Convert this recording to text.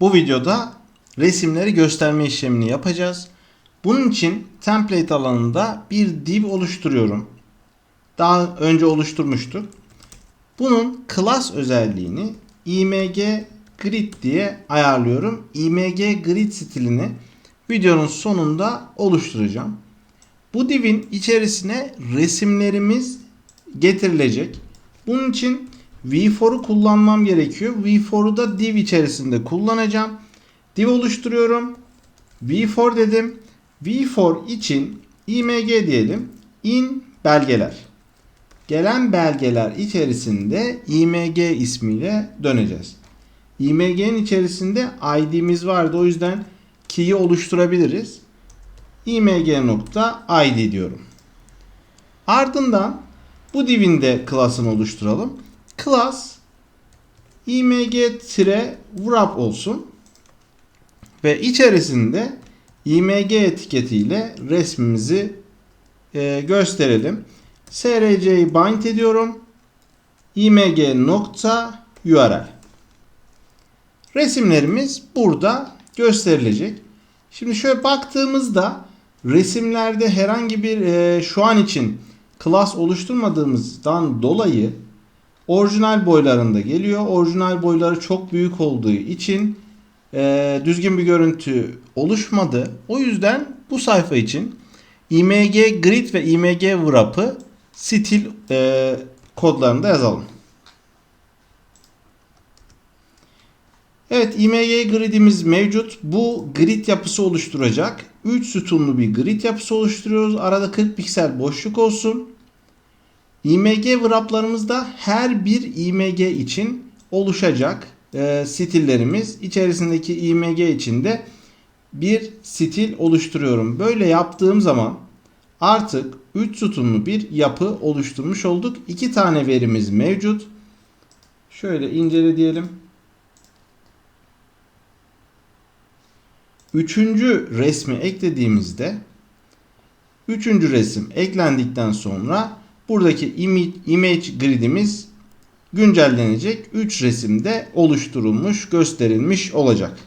Bu videoda resimleri gösterme işlemini yapacağız. Bunun için template alanında bir div oluşturuyorum. Daha önce oluşturmuştuk. Bunun class özelliğini img grid diye ayarlıyorum. img grid stilini videonun sonunda oluşturacağım. Bu divin içerisine resimlerimiz getirilecek. Bunun için v4'u kullanmam gerekiyor. v4'u da div içerisinde kullanacağım. Div oluşturuyorum. v4 dedim. v4 için img diyelim. in belgeler. Gelen belgeler içerisinde img ismiyle döneceğiz. img'nin içerisinde id'miz vardı. O yüzden key'i oluşturabiliriz. img.id diyorum. Ardından bu divin de class'ını oluşturalım. Class img-wrap olsun. Ve içerisinde img etiketiyle resmimizi e, gösterelim. src'yi bind ediyorum. img.url Resimlerimiz burada gösterilecek. Şimdi şöyle baktığımızda resimlerde herhangi bir e, şu an için class oluşturmadığımızdan dolayı orijinal boylarında geliyor. Orijinal boyları çok büyük olduğu için e, düzgün bir görüntü oluşmadı. O yüzden bu sayfa için img grid ve img wrap'ı stil e, kodlarında yazalım. Evet img gridimiz mevcut. Bu grid yapısı oluşturacak. 3 sütunlu bir grid yapısı oluşturuyoruz. Arada 40 piksel boşluk olsun. İmg wraplarımızda her bir img için oluşacak e, stillerimiz. İçerisindeki img içinde bir stil oluşturuyorum. Böyle yaptığım zaman artık 3 sütunlu bir yapı oluşturmuş olduk. 2 tane verimiz mevcut. Şöyle incele diyelim. Üçüncü resmi eklediğimizde üçüncü resim eklendikten sonra buradaki image, gridimiz güncellenecek. 3 resimde oluşturulmuş, gösterilmiş olacak.